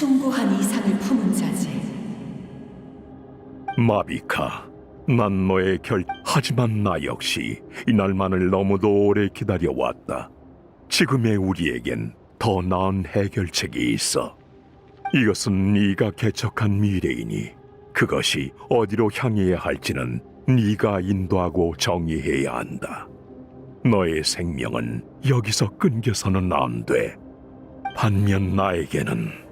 숭고한 이상을 품은 자지. 마비카, 난 너의 결 하지만 나 역시 이날만을 너무도 오래 기다려왔다. 지금의 우리에겐 더 나은 해결책이 있어. 이것은 네가 개척한 미래이니 그것이 어디로 향해야 할지는 네가 인도하고 정의해야 한다. 너의 생명은 여기서 끊겨서는 안 돼. 반면 나에게는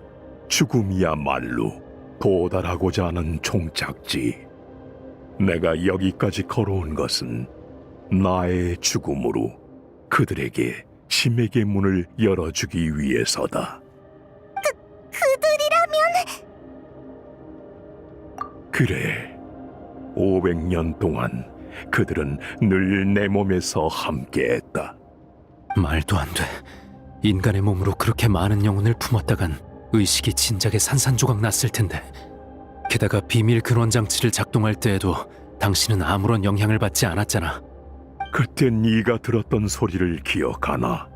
죽음이야말로 도달하고자 하는 종착지. 내가 여기까지 걸어온 것은 나의 죽음으로 그들에게 심에게 문을 열어주기 위해서다. 그들이라면 그래. 500년 동안 그들은 늘 내 몸에서 함께했다. 말도 안 돼. 인간의 몸으로 그렇게 많은 영혼을 품었다간 의식이 진작에 산산조각 났을 텐데. 게다가 비밀 근원 장치를 작동할 때에도 당신은 아무런 영향을 받지 않았잖아. 그때 네가 들었던 소리를 기억하나?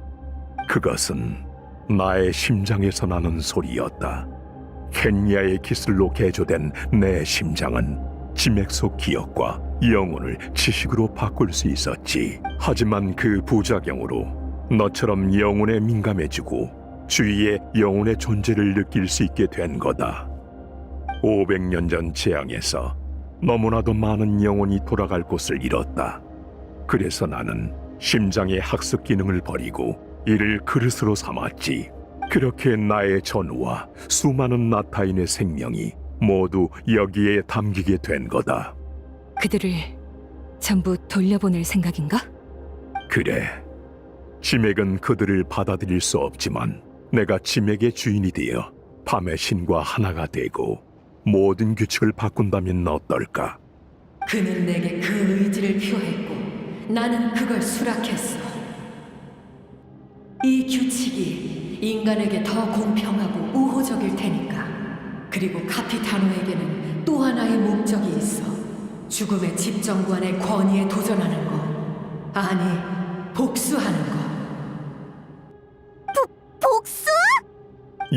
그것은 나의 심장에서 나는 소리였다. 켄야의 기술로 개조된 내 심장은 지맥 속 기억과 영혼을 지식으로 바꿀 수 있었지. 하지만 그 부작용으로 너처럼 영혼에 민감해지고 주위의 영혼의 존재를 느낄 수 있게 된 거다. 500년 전 재앙에서 너무나도 많은 영혼이 돌아갈 곳을 잃었다. 그래서 나는 심장의 학습 기능을 버리고 이를 그릇으로 삼았지. 그렇게 나의 전우와 수많은 나타인의 생명이 모두 여기에 담기게 된 거다. 그들을 전부 돌려보낼 생각인가? 그래. 지맥은 그들을 받아들일 수 없지만 내가 지맥의 주인이 되어 밤의 신과 하나가 되고 모든 규칙을 바꾼다면 어떨까? 그는 내게 그 의지를 표했고 나는 그걸 수락했어. 이 규칙이 인간에게 더 공평하고 우호적일 테니까. 그리고 카피타노에게는 또 하나의 목적이 있어. 죽음의 집정관의 권위에 도전하는 거. 아니, 복수하는 거.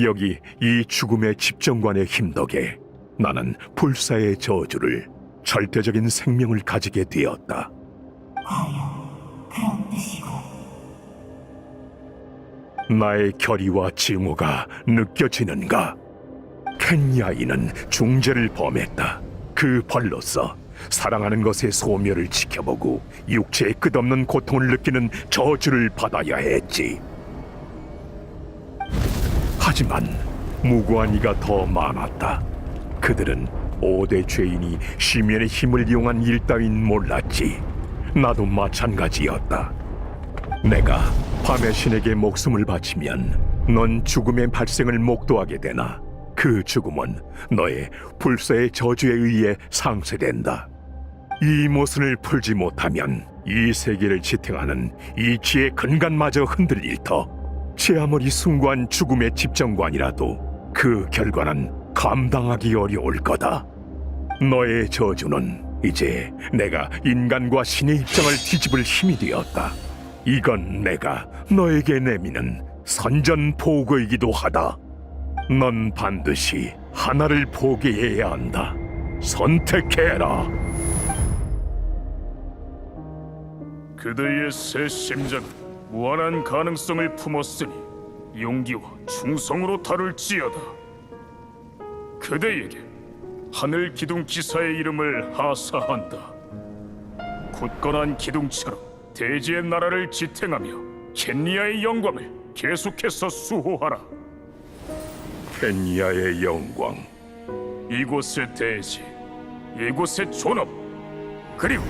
여기 이 죽음의 집정관의 힘 덕에 나는 불사의 저주를 절대적인 생명을 가지게 되었다. 나의 결의와 징후가 느껴지는가? 켄야인은 중죄를 범했다. 그 벌로서 사랑하는 것의 소멸을 지켜보고 육체의 끝없는 고통을 느끼는 저주를 받아야 했지. 하지만 무고한 이가 더 많았다. 그들은 오대 죄인이 시면의 힘을 이용한 일 따윈 몰랐지. 나도 마찬가지였다. 내가 밤의 신에게 목숨을 바치면 넌 죽음의 발생을 목도하게 되나 그 죽음은 너의 불사의 저주에 의해 상쇄된다. 이 모순을 풀지 못하면 이 세계를 지탱하는 이치의 근간마저 흔들릴 터. 제 아무리 숭고한 죽음의 집정관이라도 그 결과는 감당하기 어려울 거다. 너의 저주는 이제 내가 인간과 신의 입장을 뒤집을 힘이 되었다. 이건 내가 너에게 내미는 선전포고이기도 하다. 넌 반드시 하나를 포기해야 한다. 선택해라. 그대의 새 심장은 무한한 가능성을 품었으니 용기와 충성으로 다룰지어다. 그대에게 하늘 기둥 기사의 이름을 하사한다. 굳건한 기둥처럼 대지의 나라를 지탱하며 켄리아의 영광을 계속해서 수호하라. 켄야의 영광. 이곳의 대지, 이곳의 존엄, 그리고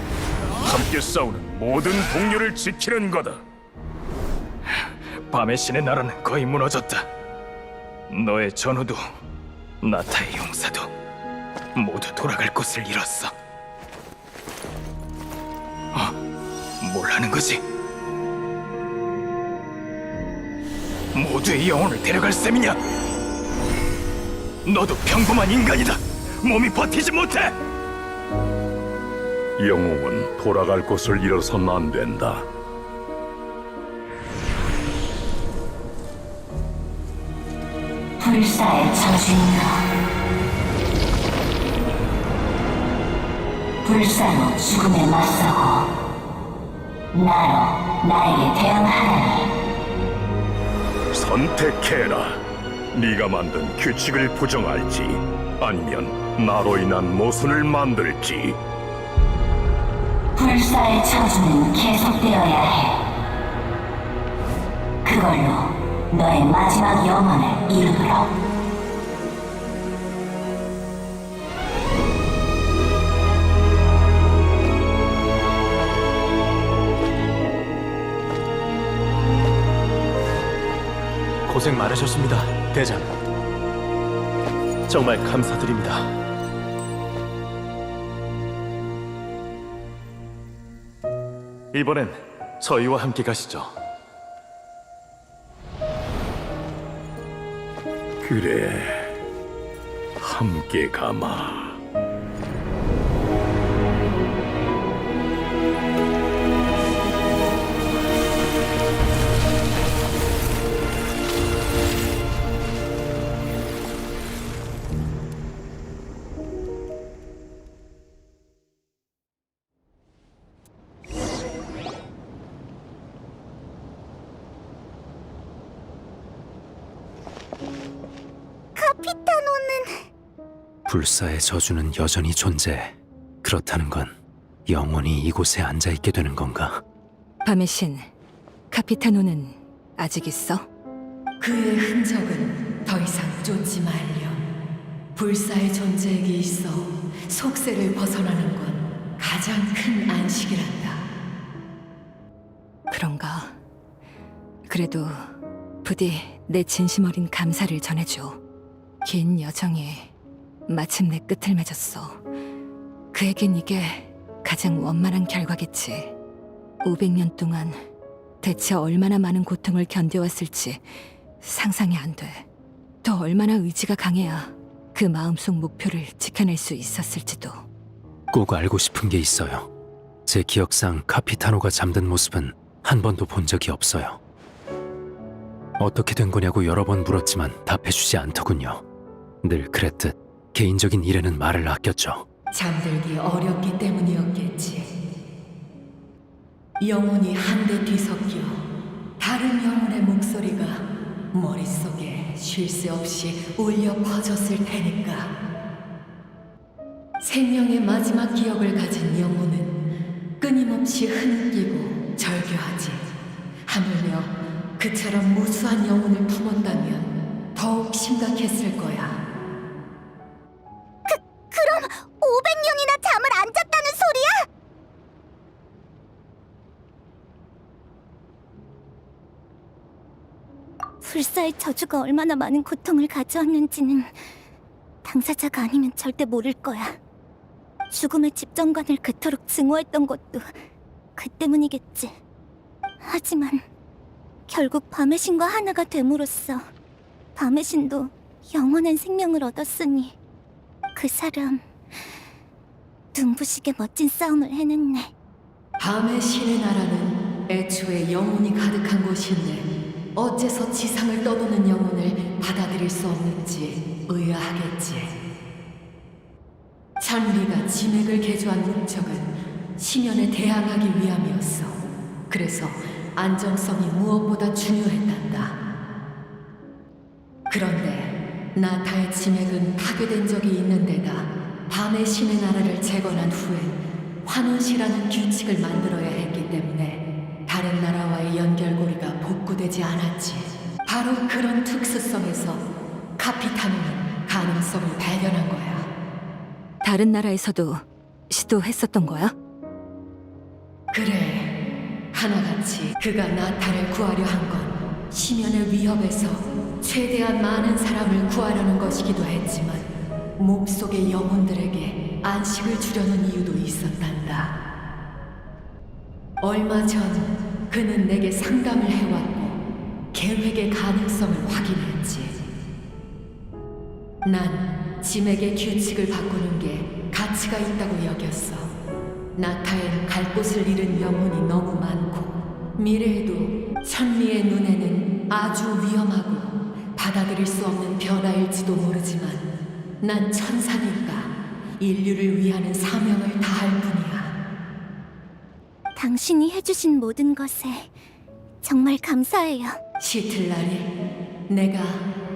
함께 싸우는 모든 동료를 지키는 거다. 밤의 신의 나라는 거의 무너졌다. 너의 전우도 나타의 용사도 모두 돌아갈 곳을 잃었어. 어, 뭘 하는 거지? 모두의 영혼을 데려갈 셈이냐? 너도 평범한 인간이다. 몸이 버티지 못해. 영웅은 돌아갈 곳을 잃어선 안 된다. 불사의 저주인가 불사로 죽음에 맞서고 나로 나에게 대항하라니 선택해라. 네가 만든 규칙을 부정할지 아니면 나로 인한 모순을 만들지. 불사의 저주는 계속되어야 해 그걸로 너의 마지막 영혼을 이루도록 고생 많으셨습니다, 대장. 정말 감사드립니다. 이번엔 저희와 함께 가시죠. 그래. 함께 가마. 불사의 저주는 여전히 존재해. 그렇다는 건 영원히 이곳에 앉아 있게 되는 건가? 밤의 신, 카피타노는 아직 있어? 그의 흔적은 더 이상 쫓지 말렴. 불사의 존재에게 있어 속세를 벗어나는 건 가장 큰 안식이란다. 그런가? 그래도 부디 내 진심 어린 감사를 전해줘. 긴 여정이 마침내 끝을 맺었어. 그에겐 이게 가장 원만한 결과겠지. 500년 동안 대체 얼마나 많은 고통을 견뎌왔을지 상상이 안 돼. 또 얼마나 의지가 강해야 그 마음속 목표를 지켜낼 수 있었을지도. 꼭 알고 싶은 게 있어요. 제 기억상 카피타노가 잠든 모습은 한 번도 본 적이 없어요. 어떻게 된 거냐고 여러 번 물었지만 답해주지 않더군요. 늘 그랬듯 개인적인 일에는 말을 아꼈죠. 잠들기 어렵기 때문이었겠지. 영혼이 한데 뒤섞여 다른 영혼의 목소리가 머릿속에 쉴 새 없이 울려 퍼졌을 테니까. 생명의 마지막 기억을 가진 영혼은 끊임없이 흐느끼고 절규하지. 하물며 그처럼 무수한 영혼을 품었다면 더욱 심각했을 거야. 불사의 저주가 얼마나 많은 고통을 가져왔는지는 당사자가 아니면 절대 모를 거야. 죽음의 집정관을 그토록 증오했던 것도 그 때문이겠지. 하지만 결국 밤의 신과 하나가 됨으로써 밤의 신도 영원한 생명을 얻었으니 그 사람 눈부시게 멋진 싸움을 해냈네. 밤의 신의 나라는 애초에 영혼이 가득한 곳인데 어째서 지상을 떠도는 영혼을 받아들일 수 없는지 의아하겠지. 천리가 지맥을 개조한 목적은 심연에 대항하기 위함이었어. 그래서 안정성이 무엇보다 중요했단다. 그런데 나타의 지맥은 파괴된 적이 있는 데다 밤의 신의 나라를 재건한 후엔 환원시라는 규칙을 만들어야 했기 때문에 다른 나라와의 연결고리가 복구되지 않았지. 바로 그런 특수성에서 카피타노는 가능성을 발견한 거야. 다른 나라에서도 시도했었던 거야? 그래, 하나같이 그가 나타를 구하려 한 건 심연의 위협에서 최대한 많은 사람을 구하려는 것이기도 했지만 몸속의 영혼들에게 안식을 주려는 이유도 있었단다. 얼마 전 그는 내게 상담을 해왔고 계획의 가능성을 확인했지. 난 짐에게 규칙을 바꾸는 게 가치가 있다고 여겼어. 나타엔 갈 곳을 잃은 영혼이 너무 많고 미래에도 천리의 눈에는 아주 위험하고 받아들일 수 없는 변화일지도 모르지만 난 천사니까 인류를 위하는 사명을 다할 뿐이야. 당신이 해주신 모든 것에 정말 감사해요. 시틀라리, 내가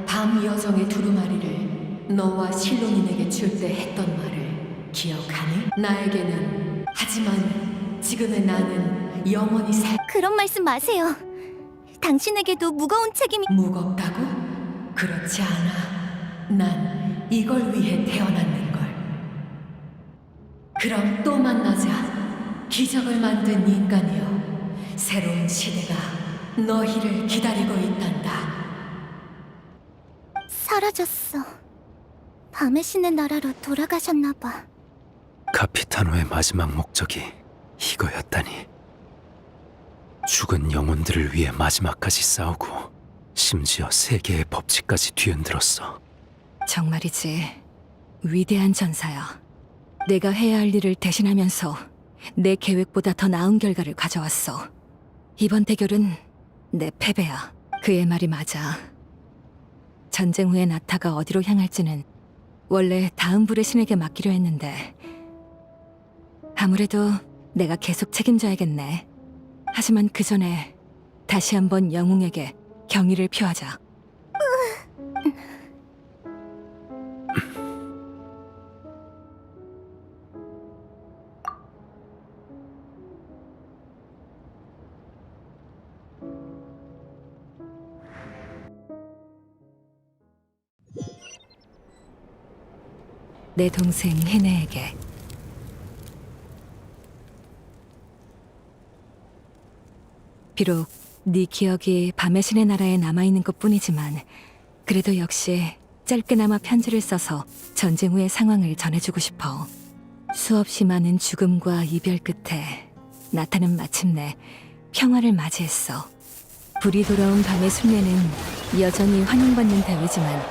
밤 여정의 두루마리를 너와 실론인에게 줄 때 했던 말을 기억하니? 나에게는 하지만 지금의 나는 영원히 살 그런 말씀 마세요. 당신에게도 무거운 책임이 무겁다고? 그렇지 않아. 난 이걸 위해 태어났는 걸. 그럼 또 만나자. 기적을 만든 인간이여. 새로운 시대가 너희를 기다리고 있단다. 사라졌어. 밤의 신의 나라로 돌아가셨나 봐. 카피타노의 마지막 목적이 이거였다니. 죽은 영혼들을 위해 마지막까지 싸우고 심지어 세계의 법칙까지 뒤흔들었어. 정말이지 위대한 전사야. 내가 해야 할 일을 대신하면서 내 계획보다 더 나은 결과를 가져왔어. 이번 대결은 내 패배야. 그의 말이 맞아. 전쟁 후에 나타가 어디로 향할지는 원래 다음 불의 신에게 맡기려 했는데 아무래도 내가 계속 책임져야겠네. 하지만 그 전에 다시 한번 영웅에게 경의를 표하자. 내 동생 헤네에게. 비록 네 기억이 밤의 신의 나라에 남아있는 것뿐이지만 그래도 역시 짧게나마 편지를 써서 전쟁 후의 상황을 전해주고 싶어 수없이 많은 죽음과 이별 끝에 나타는 마침내 평화를 맞이했어. 불이 돌아온 밤의 순례는 여전히 환영받는 대회지만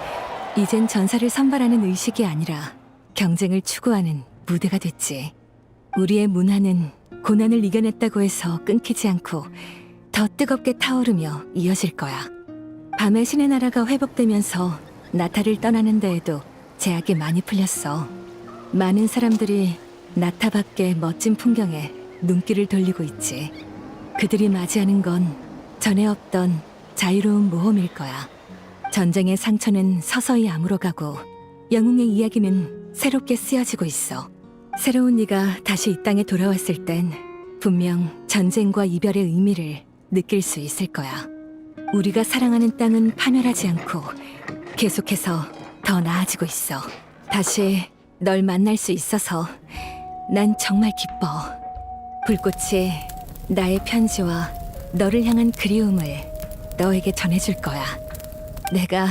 이젠 전사를 선발하는 의식이 아니라 경쟁을 추구하는 무대가 됐지. 우리의 문화는 고난을 이겨냈다고 해서 끊기지 않고 더 뜨겁게 타오르며 이어질 거야. 밤의 신의 나라가 회복되면서 나타를 떠나는 데에도 제약이 많이 풀렸어. 많은 사람들이 나타 밖의 멋진 풍경에 눈길을 돌리고 있지. 그들이 맞이하는 건 전에 없던 자유로운 모험일 거야. 전쟁의 상처는 서서히 아물어가고 영웅의 이야기는 새롭게 쓰여지고 있어. 새로운 네가 다시 이 땅에 돌아왔을 땐 분명 전쟁과 이별의 의미를 느낄 수 있을 거야. 우리가 사랑하는 땅은 파멸하지 않고 계속해서 더 나아지고 있어. 다시 널 만날 수 있어서 난 정말 기뻐. 불꽃이 나의 편지와 너를 향한 그리움을 너에게 전해줄 거야. 내가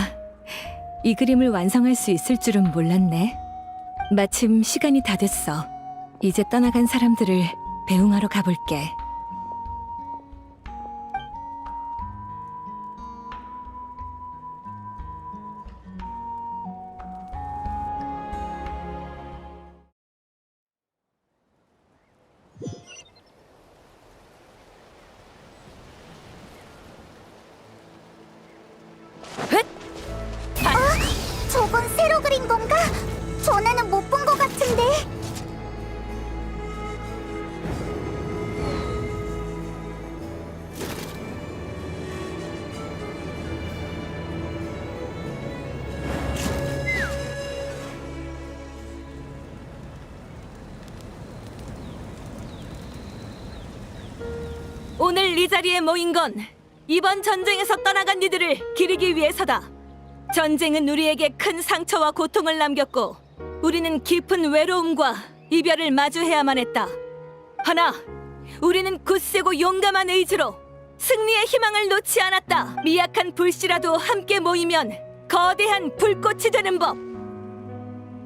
이 그림을 완성할 수 있을 줄은 몰랐네. 마침 시간이 다 됐어. 이제 떠나간 사람들을 배웅하러 가볼게. 그린 건가? 전에는 못 본 것 같은데. 오늘 이 자리에 모인 건 이번 전쟁에서 떠나간 이들을 기리기 위해서다. 전쟁은 우리에게 큰 상처와 고통을 남겼고 우리는 깊은 외로움과 이별을 마주해야만 했다. 하나, 우리는 굳세고 용감한 의지로 승리의 희망을 놓지 않았다. 미약한 불씨라도 함께 모이면 거대한 불꽃이 되는 법.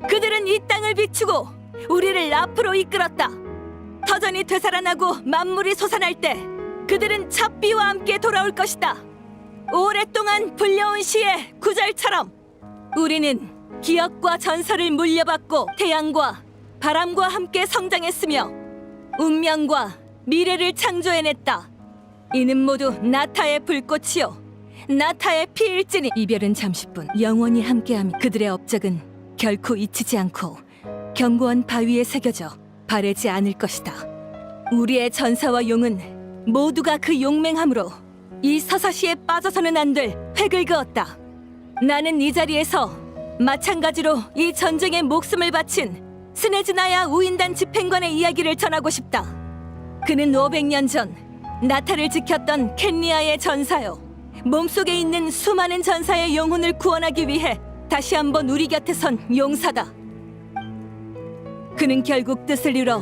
그들은 이 땅을 비추고 우리를 앞으로 이끌었다. 터전이 되살아나고 만물이 솟아날 때 그들은 찹비와 함께 돌아올 것이다. 오랫동안 불려온 시의 구절처럼 우리는 기억과 전설을 물려받고 태양과 바람과 함께 성장했으며 운명과 미래를 창조해냈다. 이는 모두 나타의 불꽃이요 나타의 피일진이 이별은 잠시뿐 영원히 함께하며 그들의 업적은 결코 잊히지 않고 견고한 바위에 새겨져 바래지 않을 것이다. 우리의 전사와 용은 모두가 그 용맹함으로 이 서사시에 빠져서는 안 될 획을 그었다. 나는 이 자리에서 마찬가지로 이 전쟁에 목숨을 바친 스네즈나야 우인단 집행관의 이야기를 전하고 싶다. 그는 500년 전 나타를 지켰던 켄리아의 전사요. 몸속에 있는 수많은 전사의 영혼을 구원하기 위해 다시 한번 우리 곁에 선 용사다. 그는 결국 뜻을 이뤄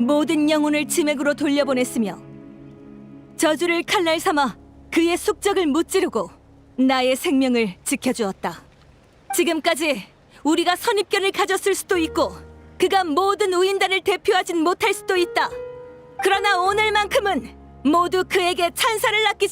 모든 영혼을 지맥으로 돌려보냈으며 저주를 칼날 삼아 그의 숙적을 무찌르고 나의 생명을 지켜주었다. 지금까지 우리가 선입견을 가졌을 수도 있고 그가 모든 우인단을 대표하진 못할 수도 있다. 그러나 오늘만큼은 모두 그에게 찬사를 낳기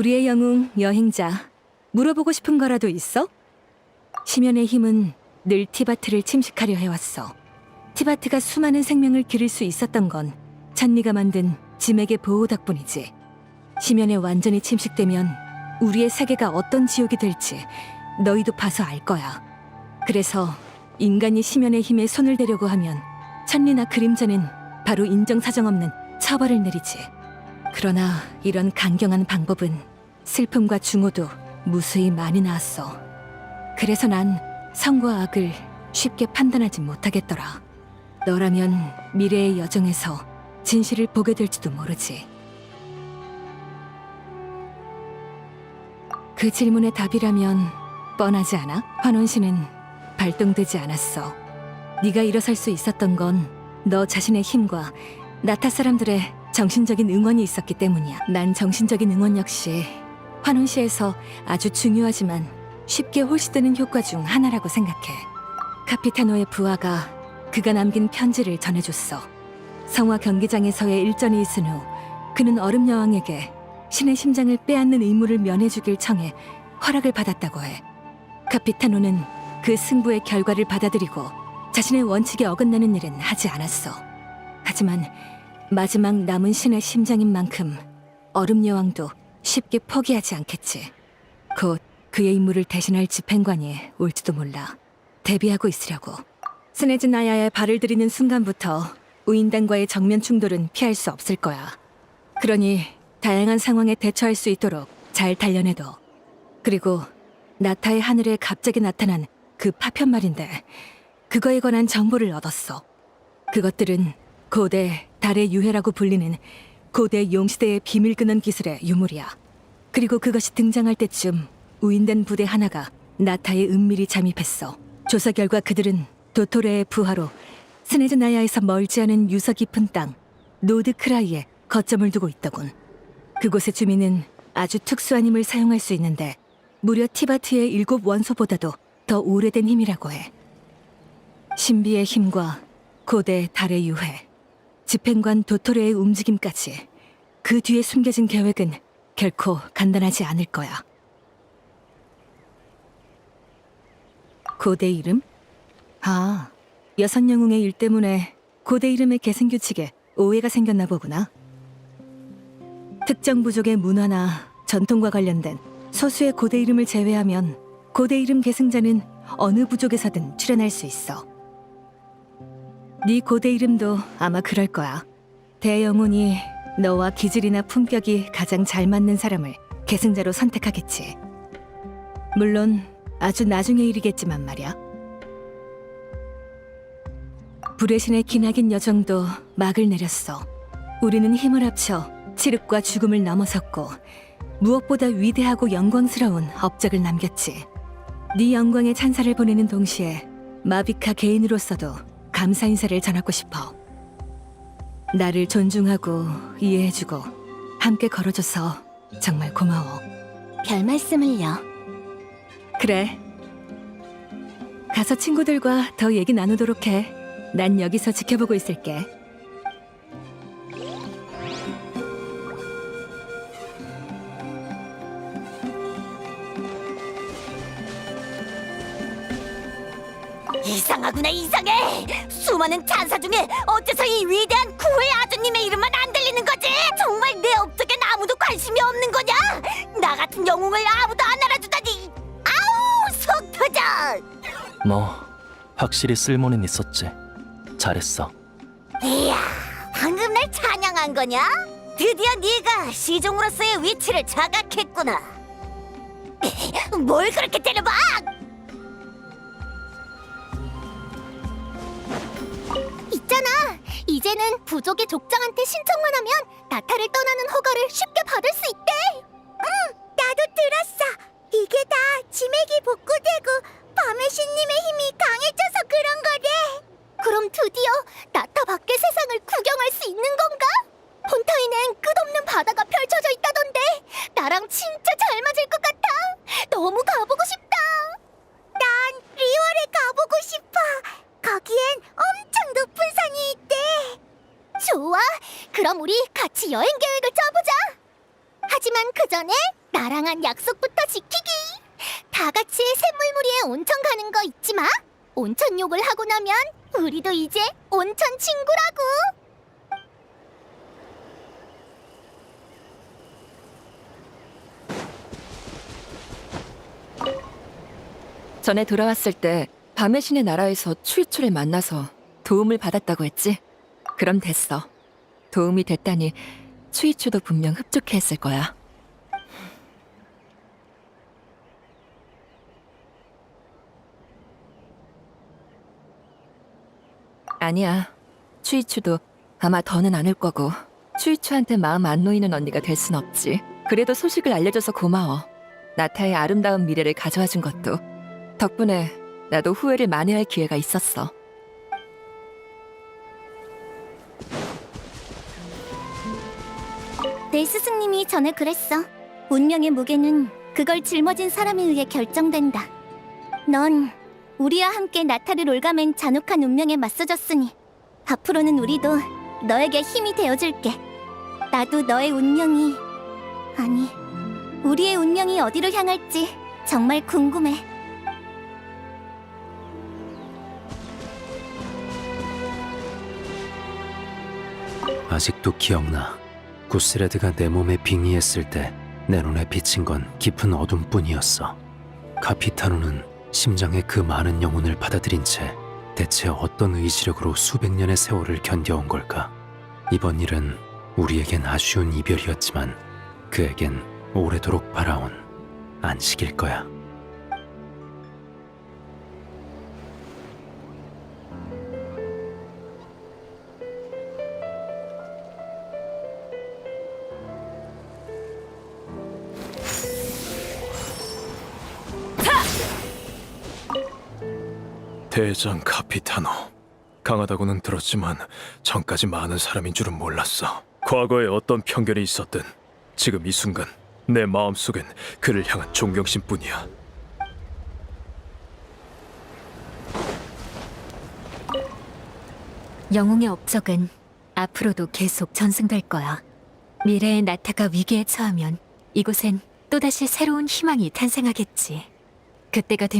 우리의 영웅 여행자 물어보고 싶은 거라도 있어? 심연의 힘은 늘 티바트를 침식하려 해왔어. 티바트가 수많은 생명을 기를 수 있었던 건 찬니가 만든 짐에게 보호 덕분이지. 심연에 완전히 침식되면 우리의 세계가 어떤 지옥이 될지 너희도 봐서 알 거야. 그래서 인간이 심연의 힘에 손을 대려고 하면 찬리나 그림자는 바로 인정사정 없는 처벌을 내리지. 그러나 이런 강경한 방법은 슬픔과 중호도 무수히 많이 나왔어. 그래서 난 성과 악을 쉽게 판단하지 못하겠더라. 너라면 미래의 여정에서 진실을 보게 될지도 모르지. 그 질문의 답이라면 뻔하지 않아? 환원 씨는 발동되지 않았어. 네가 일어설 수 있었던 건 너 자신의 힘과 나타 사람들의 정신적인 응원이 있었기 때문이야. 난 정신적인 응원 역시 환원시에서 아주 중요하지만 쉽게 홀시되는 효과 중 하나라고 생각해. 카피타노의 부하가 그가 남긴 편지를 전해줬어. 성화 경기장에서의 일전이 있은 후 그는 얼음 여왕에게 신의 심장을 빼앗는 의무를 면해주길 청해 허락을 받았다고 해. 카피타노는 그 승부의 결과를 받아들이고 자신의 원칙에 어긋나는 일은 하지 않았어. 하지만 마지막 남은 신의 심장인 만큼 얼음 여왕도 쉽게 포기하지 않겠지. 곧 그의 임무를 대신할 집행관이 올지도 몰라. 대비하고 있으려고. 스네즈 나야에 발을 들이는 순간부터 우인단과의 정면 충돌은 피할 수 없을 거야. 그러니 다양한 상황에 대처할 수 있도록 잘 단련해둬. 그리고 나타의 하늘에 갑자기 나타난 그 파편 말인데 그거에 관한 정보를 얻었어. 그것들은 고대 달의 유해라고 불리는 고대 용시대의 비밀 근원 기술의 유물이야. 그리고 그것이 등장할 때쯤 우인된 부대 하나가 나타에 은밀히 잠입했어. 조사 결과 그들은 도토레의 부하로 스네즈나야에서 멀지 않은 유서 깊은 땅 노드크라이에 거점을 두고 있더군. 그곳의 주민은 아주 특수한 힘을 사용할 수 있는데 무려 티바트의 일곱 원소보다도 더 오래된 힘이라고 해. 신비의 힘과 고대 달의 유해, 집행관 도토레의 움직임까지 그 뒤에 숨겨진 계획은 결코 간단하지 않을 거야. 고대 이름? 아, 여섯 영웅의 일 때문에 고대 이름의 계승 규칙에 오해가 생겼나 보구나. 특정 부족의 문화나 전통과 관련된 소수의 고대 이름을 제외하면 고대 이름 계승자는 어느 부족에서든 출연할 수 있어. 네 고대 이름도 아마 그럴 거야. 대영혼이 너와 기질이나 품격이 가장 잘 맞는 사람을 계승자로 선택하겠지. 물론 아주 나중의 일이겠지만 말이야. 불의 신의 기나긴 여정도 막을 내렸어. 우리는 힘을 합쳐 칠흑과 죽음을 넘어섰고 무엇보다 위대하고 영광스러운 업적을 남겼지. 네 영광의 찬사를 보내는 동시에 마비카 개인으로서도 감사 인사를 전하고 싶어. 나를 존중하고 이해해주고 함께 걸어줘서 정말 고마워. 별 말씀을요. 그래. 가서 친구들과 더 얘기 나누도록 해. 난 여기서 지켜보고 있을게. 이상하구나 이상해. 수많은 찬사 중에 어째서 이 위대한 구의 아주님의 이름만 안 들리는 거지? 정말 내 업적엔 아무도 관심이 없는 거냐? 나 같은 영웅을 아무도 안 알아주다니. 아우 속 터져. 뭐 확실히 쓸모는 있었지. 잘했어. 이야, 방금 날 찬양한 거냐? 드디어 네가 시종으로서의 위치를 자각했구나. 뭘 그렇게 때려봐? 있잖아. 이제는 부족의 족장한테 신청만 하면 나타를 떠나는 허가를 쉽게 받을 수 있대. 응, 나도 들었어. 이게 다 지맥이 복구되고 밤의 신님의 힘이 강해져서 그런 거래. 그럼 드디어 나타 밖의 세상을 구경할 수 있는 건가? 폰타인엔 끝없는 바다가 펼쳐져 있다던데 나랑 진짜 잘 맞을 것 같아. 너무 가보고 싶다. 난 리월에 가보고 싶어. 거기엔 엄청 높은 산이 있대. 좋아. 그럼 우리 같이 여행 계획을 짜보자. 하지만 그 전에 나랑 한 약속부터 지키기. 다 같이 샘물무리에 온천 가는 거 잊지 마. 온천 욕을 하고 나면 우리도 이제 온천 친구라고. 전에 돌아왔을 때 밤의 신의 나라에서 추이추를 만나서 도움을 받았다고 했지? 그럼 됐어. 도움이 됐다니 추이추도 분명 흡족해했을 거야. 아니야. 추이추도 아마 더는 안올 거고 추이추한테 마음 안 놓이는 언니가 될 순 없지. 그래도 소식을 알려줘서 고마워. 나타의 아름다운 미래를 가져와 준 것도 덕분에 나도 후회를 만회할 기회가 있었어. 내 스승님이 전에 그랬어. 운명의 무게는 그걸 짊어진 사람에 의해 결정된다. 넌 우리와 함께 나타를 올가맨 잔혹한 운명에 맞서줬으니 앞으로는 우리도 너에게 힘이 되어줄게. 나도 너의 운명이 아니 우리의 운명이 어디로 향할지 정말 궁금해. 아직도 기억나. 구스레드가 내 몸에 빙의했을 때 내 눈에 비친 건 깊은 어둠뿐이었어. 카피타노는 심장의 그 많은 영혼을 받아들인 채 대체 어떤 의지력으로 수백 년의 세월을 견뎌온 걸까? 이번 일은 우리에겐 아쉬운 이별이었지만 그에겐 오래도록 바라온 안식일 거야. 대장 카피타노. 강하다고는 들었지만 전까지 많은 사람인 줄은 몰랐어. 과거에 어떤 편견이 있었든 지금 이 순간 내 마음속엔 그를 향한 존경심뿐이야. 영웅의 업적은 앞으로도 계속 전승될 거야. 미래의 나타가 위기에 처하면 이곳엔 또다시 새로운 희망이 탄생하겠지. 그때가 되면